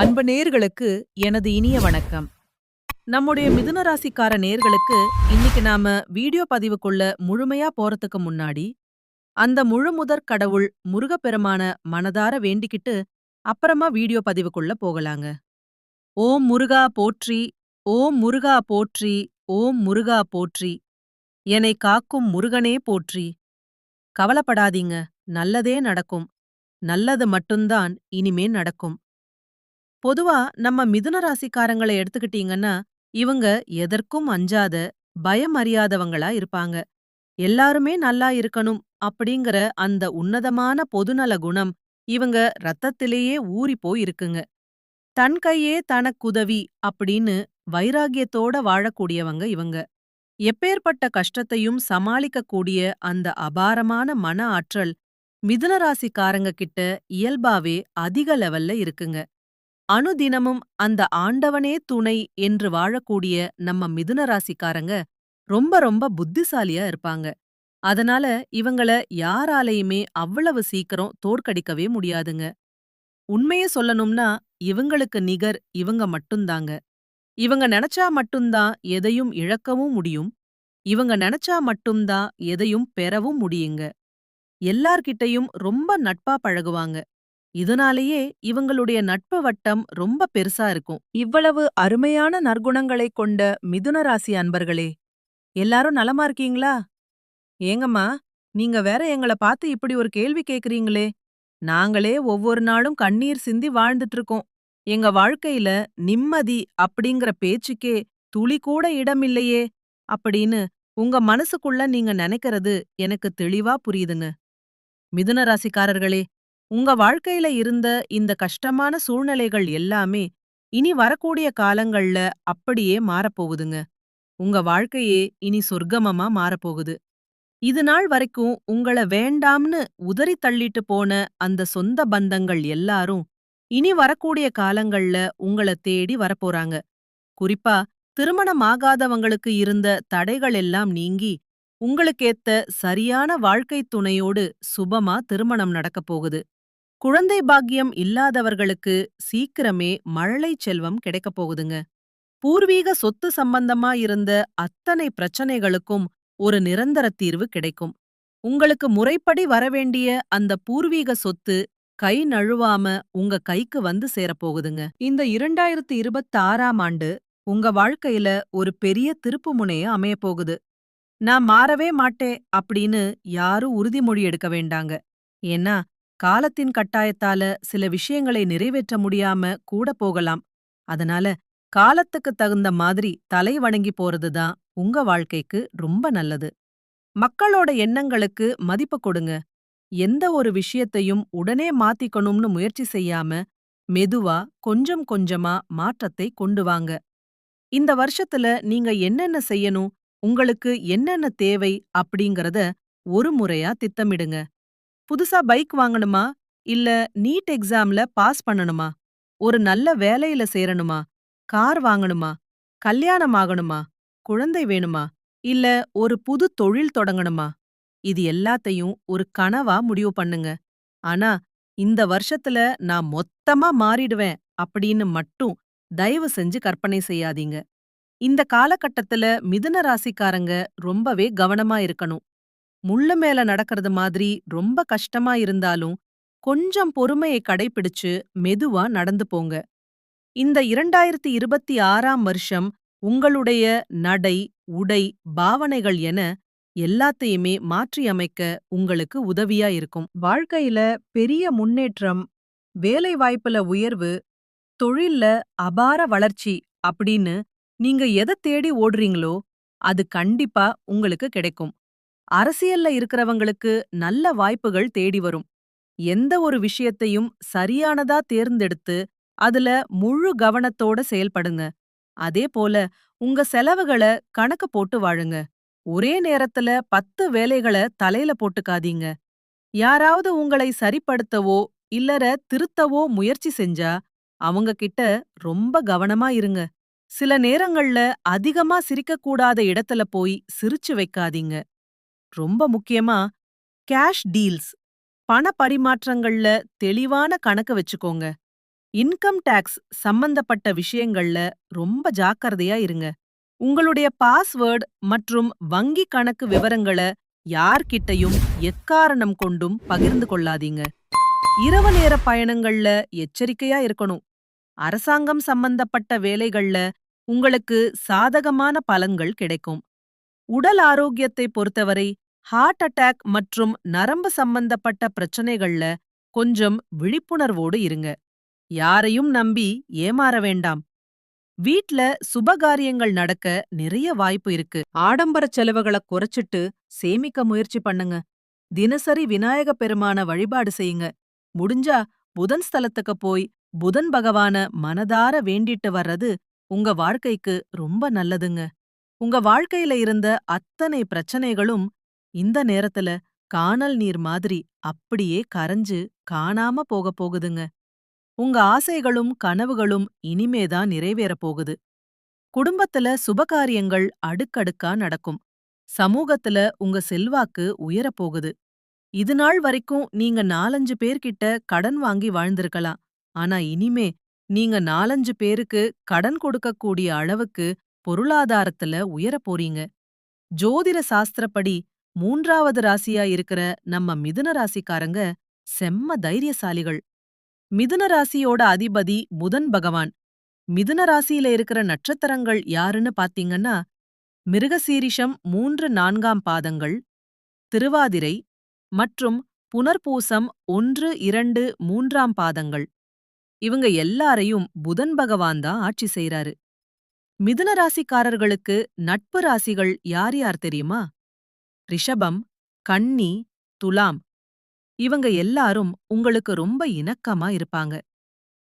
அன்பு நேர்களுக்கு எனது இனிய வணக்கம். நம்முடைய மிதுன ராசிக்கார நேர்களுக்கு இன்னைக்கு நாம வீடியோ பதிவுக்குள்ள முழுமையா போறதுக்கு முன்னாடி அந்த முழுமுதற் கடவுள் முருகப்பெருமான மனதார வேண்டிக்கிட்டு அப்புறமா வீடியோ பதிவுக்குள்ள போகலாங்க. ஓம் முருகா போற்றி ஓம் முருகா போற்றி ஓம் முருகா போற்றி என்னை காக்கும் முருகனே போற்றி. கவலைப்படாதீங்க நல்லதே நடக்கும் நல்லது மட்டும்தான் இனிமே நடக்கும். பொதுவா நம்ம மிதுன ராசிக்காரங்களை எடுத்துக்கிட்டீங்கன்னா இவங்க எதற்கும் அஞ்சாத பயம் அறியாதவங்களா இருப்பாங்க. எல்லாருமே நல்லா இருக்கணும் அப்படிங்கிற அந்த உன்னதமான பொதுநல குணம் இவங்க ரத்தத்திலேயே ஊறி போய் இருக்குங்க தன் கையே தனக்குதவி அப்படின்னு வைராகியத்தோட வாழக்கூடியவங்க இவங்க. எப்பேற்பட்ட கஷ்டத்தையும் சமாளிக்கக்கூடிய அந்த அபாரமான மன ஆற்றல் மிதுன ராசிக்காரங்க கிட்ட இயல்பாவே அதிக லெவல்ல இருக்குங்க. அனுதினமும் அந்த ஆண்டவனே துணை என்று வாழக்கூடிய நம்ம மிதுன ராசிக்காரங்க ரொம்ப ரொம்ப புத்திசாலியா இருப்பாங்க. அதனால இவங்கள யாராலையுமே அவ்வளவு சீக்கிரம் தோற்கடிக்கவே முடியாதுங்க. உண்மைய சொல்லணும்னா இவங்களுக்கு நிகர் இவங்க மட்டும்தாங்க. இவங்க நினைச்சா மட்டும்தான் எதையும் இழக்கவும் முடியும். இவங்க நினைச்சா மட்டும்தான் எதையும் பெறவும் முடியுங்க. எல்லார்கிட்டயும் ரொம்ப நட்பா பழகுவாங்க. இதனாலேயே இவங்களுடைய நட்பு வட்டம் ரொம்ப பெருசா இருக்கும். இவ்வளவு அருமையான நற்குணங்களைக் கொண்ட மிதுன ராசி அன்பர்களே எல்லாரும் நலமா இருக்கீங்களா? ஏங்கம்மா நீங்க வேற எங்கள பார்த்து இப்படி ஒரு கேள்வி கேக்குறீங்களே. நாங்களே ஒவ்வொரு நாளும் கண்ணீர் சிந்தி வாழ்ந்துட்டு இருக்கோம் எங்க வாழ்க்கையில நிம்மதி அப்படிங்கிற பேச்சுக்கே துளி கூட இடமில்லையே அப்படின்னு உங்க மனசுக்குள்ள நீங்க நினைக்கிறது எனக்கு தெளிவா புரியுதுங்க. மிதுன ராசிக்காரர்களே உங்க வாழ்க்கையில இருந்த இந்த கஷ்டமான சூழ்நிலைகள் எல்லாமே இனி வரக்கூடிய காலங்கள்ல அப்படியே மாறப்போகுதுங்க. உங்க வாழ்க்கையே இனி சொர்க்கமமா மாறப்போகுது. இது நாள் வரைக்கும் உங்கள வேண்டாம்னு உதறி தள்ளிட்டு போன அந்த சொந்த பந்தங்கள் எல்லாரும் இனி வரக்கூடிய காலங்கள்ல உங்கள தேடி வரப்போறாங்க. குறிப்பா திருமணமாகாதவங்களுக்கு இருந்த தடைகள் எல்லாம் நீங்கி உங்களுக்கேத்த சரியான வாழ்க்கைத் துணையோடு சுபமா திருமணம் நடக்கப் போகுது. குழந்தை பாக்கியம் இல்லாதவர்களுக்கு சீக்கிரமே மழலை செல்வம் கிடைக்கப் போகுதுங்க. பூர்வீக சொத்து சம்பந்தமா இருந்த அத்தனை பிரச்சனைகளுக்கும் ஒரு நிரந்தர தீர்வு கிடைக்கும். உங்களுக்கு முறைப்படி வரவேண்டிய அந்த பூர்வீக சொத்து கை நழுவாம உங்க கைக்கு வந்து சேரப்போகுதுங்க இந்த இரண்டாயிரத்து இருபத்தாறாம் ஆண்டு உங்க வாழ்க்கையில ஒரு பெரிய திருப்புமுனைய அமையப்போகுது நான் மாறவே மாட்டே அப்படின்னு யாரும் உறுதிமொழி எடுக்க வேண்டாங்க. ஏன்னா காலத்தின் கட்டாயத்தால சில விஷயங்களை நிறைவேற்ற முடியாம கூட போகலாம். அதனால காலத்துக்கு தகுந்த மாதிரி தலை வணங்கி போறதுதான் உங்க வாழ்க்கைக்கு ரொம்ப நல்லது. மக்களோட எண்ணங்களுக்கு மதிப்பு கொடுங்க. எந்த ஒரு விஷயத்தையும் உடனே மாத்திக்கணும்னு முயற்சி செய்யாம மெதுவா கொஞ்சம் கொஞ்சமா மாற்றத்தை கொண்டு வாங்க. இந்த வருஷத்துல நீங்க என்னென்ன செய்யணும் உங்களுக்கு என்னென்ன தேவை அப்படிங்கறத ஒரு முறையா திட்டமிடுங்க. புதுசா பைக் வாங்கணுமா? இல்ல நீட் எக்ஸாம்ல பாஸ் பண்ணணுமா? ஒரு நல்ல வேலையில சேரணுமா? கார் வாங்கணுமா? கல்யாணம் ஆகணுமா? குழந்தை வேணுமா? இல்ல ஒரு புது தொழில் தொடங்கணுமா? இது எல்லாத்தையும் ஒரு கனவா முடிவு பண்ணுங்க. ஆனா இந்த வருஷத்துல நான் மொத்தமா மாறிடுவேன் அப்படின்னு மட்டும் தயவு செஞ்சு கற்பனை செய்யாதீங்க. இந்த காலகட்டத்துல மிதுன ராசிக்காரங்க ரொம்பவே கவனமா இருக்கணும். முள்ளு மேல நடக்கிறது மாதிரி ரொம்ப கஷ்டமா இருந்தாலும் கொஞ்சம் பொறுமையை கடைபிடிச்சு மெதுவா நடந்து போங்க. இந்த இரண்டாயிரத்தி இருபத்தி ஆறாம் வருஷம் உங்களுடைய நடை உடை பாவனைகள் என எல்லாத்தையுமே மாற்றியமைக்க உங்களுக்கு உதவியா இருக்கும். வாழ்க்கையில பெரிய முன்னேற்றம் வேலை வாய்ப்புல உயர்வு தொழில்ல அபார வளர்ச்சி அப்படின்னு நீங்க எதை தேடி ஓடுறீங்களோ அது கண்டிப்பா உங்களுக்கு கிடைக்கும். அரசியல்ல இருக்கிறவங்களுக்கு நல்ல வாய்ப்புகள் தேடி வரும். எந்த ஒரு விஷயத்தையும் சரியானதா தேர்ந்தெடுத்து அதுல முழு கவனத்தோட செயல்படுங்க. அதே போல உங்க செலவுகளை கணக்கு போட்டு வாழுங்க. ஒரே நேரத்துல பத்து வேலைகளை தலையில போட்டுக்காதீங்க. யாராவது உங்களை சரிப்படுத்தவோ இல்லற திருத்தவோ முயற்சி செஞ்சா அவங்க கிட்ட ரொம்ப கவனமா இருங்க. சில நேரங்கள்ல அதிகமா சிரிக்கக்கூடாத இடத்துல போய் சிரிச்சு வைக்காதீங்க. ரொம்ப முக்கியமா கேஷ் டீல்ஸ். பண பரிமாற்றங்கள்ல தெளிவான கணக்கு வச்சுக்கோங்க. இன்கம் டாக்ஸ் சம்பந்தப்பட்ட விஷயங்கள்ல ரொம்ப ஜாக்கிரதையா இருங்க. உங்களுடைய பாஸ்வேர்ட் மற்றும் வங்கி கணக்கு விவரங்கள யார்கிட்டயும் எக்காரணம் கொண்டும் பகிர்ந்து கொள்ளாதீங்க. இரவு நேர பயணங்கள்ல எச்சரிக்கையா இருக்கணும். அரசாங்கம் சம்பந்தப்பட்ட வேலைகள்ல உங்களுக்கு சாதகமான பலன்கள் கிடைக்கும். உடல் ஆரோக்கியத்தை பொறுத்தவரை ஹார்ட் அட்டாக் மற்றும் நரம்பு சம்பந்தப்பட்ட பிரச்சனைகள்ல கொஞ்சம் விழிப்புணர்வோடு இருங்க. யாரையும் நம்பி ஏமாற வேண்டாம். வீட்ல சுபகாரியங்கள் நடக்க நிறைய வாய்ப்பு இருக்கு. ஆடம்பர செலவுகளை குறைச்சிட்டு சேமிக்க முயற்சி பண்ணுங்க. தினசரி விநாயக பெருமான வழிபாடு செய்யுங்க. முடிஞ்சா புதன் ஸ்தலத்துக்கு போய் புதன் பகவான மனதார வேண்டிட்டு வர்றது உங்க வாழ்க்கைக்கு ரொம்ப நல்லதுங்க. உங்க வாழ்க்கையில இருந்த அத்தனை பிரச்சனைகளும் இந்த நேரத்துல கானல் நீர் மாதிரி அப்படியே கரைஞ்சு காணாம போக போகுதுங்க. உங்க ஆசைகளும் கனவுகளும் இனிமேதான் நிறைவேறப் போகுது. குடும்பத்துல சுபகாரியங்கள் அடுக்கடுக்கா நடக்கும். சமூகத்துல உங்க செல்வாக்கு உயரப் போகுது. இது நாள் வரைக்கும் நீங்க நாலஞ்சு பேர்கிட்ட கடன் வாங்கி வாழ்ந்திருக்கலாம். ஆனா இனிமே நீங்க நாலஞ்சு பேருக்கு கடன் கொடுக்கக்கூடிய அளவுக்கு பொருளாதாரத்துல உயர போறீங்க. ஜோதிட சாஸ்திரப்படி மூன்றாவது ராசியா இருக்கிற நம்ம மிதுன ராசிக்காரங்க செம்ம தைரியசாலிகள். மிதுன ராசியோட அதிபதி புதன் பகவான். மிதுன ராசியில இருக்கிற நட்சத்திரங்கள் யாருன்னு பாத்தீங்கன்னா மிருகசீரிஷம் மூன்று நான்காம் பாதங்கள் திருவாதிரை மற்றும் புனர்பூசம் ஒன்று இரண்டு மூன்றாம் பாதங்கள். இவங்க எல்லாரையும் புதன் பகவான் தான் ஆட்சி செய்றாரு. மிதுன ராசிக்காரர்களுக்கு நட்பு ராசிகள் யார் யார் தெரியுமா? ரிஷபம் கன்னி துலாம். இவங்க எல்லாரும் உங்களுக்கு ரொம்ப இணக்கமா இருப்பாங்க.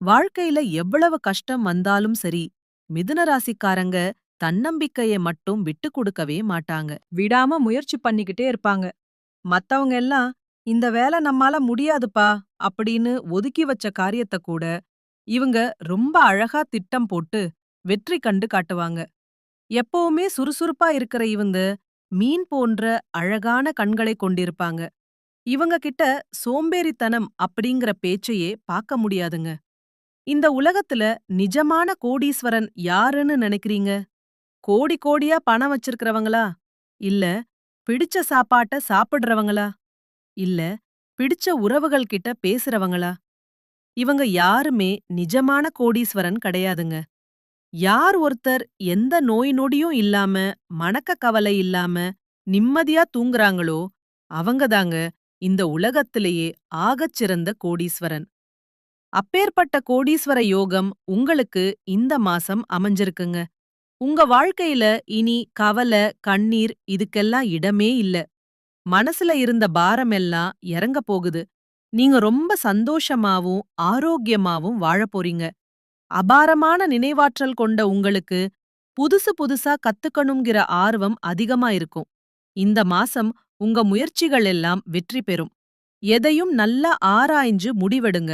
வாழ்க்கையில எவ்வளவு கஷ்டம் வந்தாலும் சரி மிதுன ராசிக்காரங்க தன்னம்பிக்கையை மட்டும் விட்டு கொடுக்கவே மாட்டாங்க. விடாம முயற்சி பண்ணிக்கிட்டே இருப்பாங்க. மத்தவங்க எல்லாம் இந்த வேலை நம்மால முடியாதுப்பா அப்படின்னு ஒதுக்கி வச்ச காரியத்தை கூட இவங்க ரொம்ப அழகா திட்டம் போட்டு வெற்றி கண்டு காட்டுவாங்க. எப்பவுமே சுறுசுறுப்பா இருக்கிற இவங்க மீன் போன்ற அழகான கண்களை கொண்டிருப்பாங்க. இவங்க கிட்ட சோம்பேறித்தனம் அப்படிங்கிற பேச்சையே பார்க்க முடியாதுங்க. இந்த உலகத்துல நிஜமான கோடீஸ்வரன் யாருன்னு நினைக்கிறீங்க? கோடி கோடியா பணம் வச்சிருக்கிறவங்களா? இல்ல பிடிச்ச சாப்பாட்ட சாப்பிடுறவங்களா? இல்ல பிடிச்ச உறவுகள் கிட்ட பேசுறவங்களா? இவங்க யாருமே நிஜமான கோடீஸ்வரன் கிடையாதுங்க. யார் ஒருத்தர் எந்த நோய் நொடியும் இல்லாம மணக்க கவலை இல்லாம நிம்மதியா தூங்குறாங்களோ அவங்கதாங்க இந்த உலகத்திலேயே ஆகச் சிறந்த கோடீஸ்வரன். அப்பேற்பட்ட கோடீஸ்வர யோகம் உங்களுக்கு இந்த மாசம் அமைஞ்சிருக்குங்க. உங்க வாழ்க்கையில இனி கவலை கண்ணீர் இதுக்கெல்லாம் இடமே இல்ல. மனசுல இருந்த பாரமெல்லாம் இறங்க போகுது. நீங்க ரொம்ப சந்தோஷமாவும் ஆரோக்கியமாவும் வாழப் போறீங்க. அபாரமான நினைவாற்றல் கொண்ட உங்களுக்கு புதுசு புதுசா கத்துக்கணுங்கிற ஆர்வம் அதிகமா இருக்கும். இந்த மாசம் உங்க முயற்சிகள் எல்லாம் வெற்றி பெறும். எதையும் நல்லா ஆராய்ஞ்சு முடிவெடுங்க.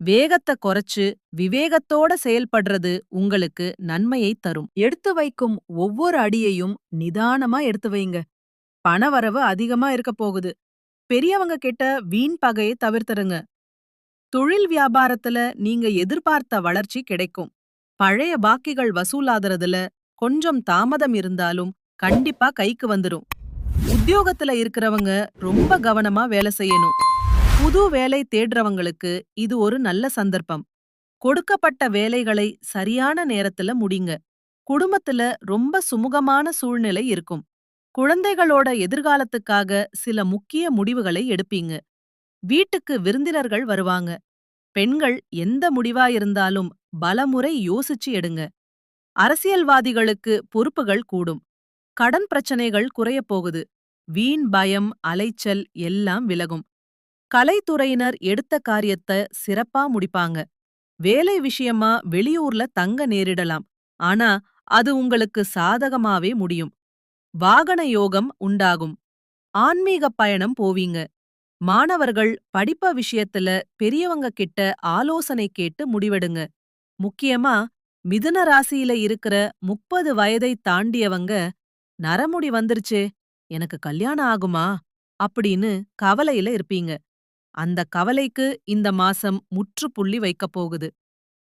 வேகத்தை குறைச்சு விவேகத்தோட செயல்படுறது உங்களுக்கு நன்மையை தரும். எடுத்து வைக்கும் ஒவ்வொரு அடியையும் நிதானமா எடுத்து வைங்க. பணவரவு அதிகமா இருக்க போகுது. பெரியவங்க கிட்ட வீண் பகையை தவிர்த்துருங்க தொழில் வியாபாரத்துல நீங்க எதிர்பார்த்த வளர்ச்சி கிடைக்கும். பழைய பாக்கிகள் வசூலாதறதுல கொஞ்சம் தாமதம் இருந்தாலும் கண்டிப்பா கைக்கு வந்துரும். உத்தியோகத்துல இருக்கிறவங்க ரொம்ப கவனமா வேலை செய்யணும். புது வேலை தேடுறவங்களுக்கு இது ஒரு நல்ல சந்தர்ப்பம். கொடுக்கப்பட்ட வேலைகளை சரியான நேரத்துல முடிங்க. குடும்பத்துல ரொம்ப சுமூகமான சூழ்நிலை இருக்கும். குழந்தைகளோட எதிர்காலத்துக்காக சில முக்கிய முடிவுகளை எடுப்பீங்க. வீட்டுக்கு விருந்தினர்கள் வருவாங்க. பெண்கள் எந்த முடிவா இருந்தாலும் பலமுறை யோசிச்சு எடுங்க. அரசியல்வாதிகளுக்கு பொறுப்புகள் கூடும். கடன் பிரச்சனைகள் குறையப் போகுது. வீண் பயம் அலைச்சல் எல்லாம் விலகும். கலைத்துறையினர் எடுத்த காரியத்த சிறப்பா முடிப்பாங்க. வேலை விஷயமா வெளியூர்ல தங்க நேரிடலாம். ஆனா அது உங்களுக்கு சாதகமாவே முடியும். வாகன யோகம் உண்டாகும். ஆன்மீக பயணம் போவீங்க. மாணவர்கள் படிப்ப விஷயத்துல பெரியவங்க கிட்ட ஆலோசனை கேட்டு முடிவெடுங்க. முக்கியமா மிதுன ராசியில இருக்கிற முப்பது வயதை தாண்டியவங்க நரமுடி வந்துருச்சே எனக்கு கல்யாணம் ஆகுமா? அப்படின்னு கவலையில இருப்பீங்க. அந்த கவலைக்கு இந்த மாசம் முற்றுப்புள்ளி வைக்கப் போகுது.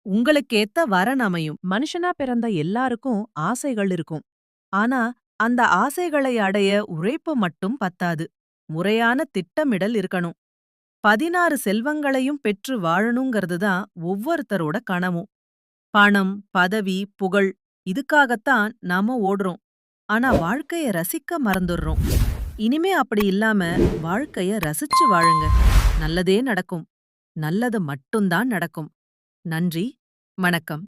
உங்களுக்கேத்த வரன் அமையும். மனுஷனா பிறந்த எல்லாருக்கும் ஆசைகள் இருக்கும். ஆனா அந்த ஆசைகளை அடைய உழைப்பு மட்டும் பத்தாது. முறையான திட்டமிடல் இருக்கணும். பதினாறு செல்வங்களையும் பெற்று வாழணுங்கிறது தான் ஒவ்வொருத்தரோட கனவும். பணம் பதவி புகழ் இதுக்காகத்தான் நாம ஓடுறோம். ஆனா வாழ்க்கைய ரசிக்க மறந்துடுறோம். இனிமே அப்படி இல்லாம வாழ்க்கைய ரசிச்சு வாழுங்க. நல்லதே நடக்கும். நல்லது மட்டும்தான் நடக்கும். நன்றி. வணக்கம்.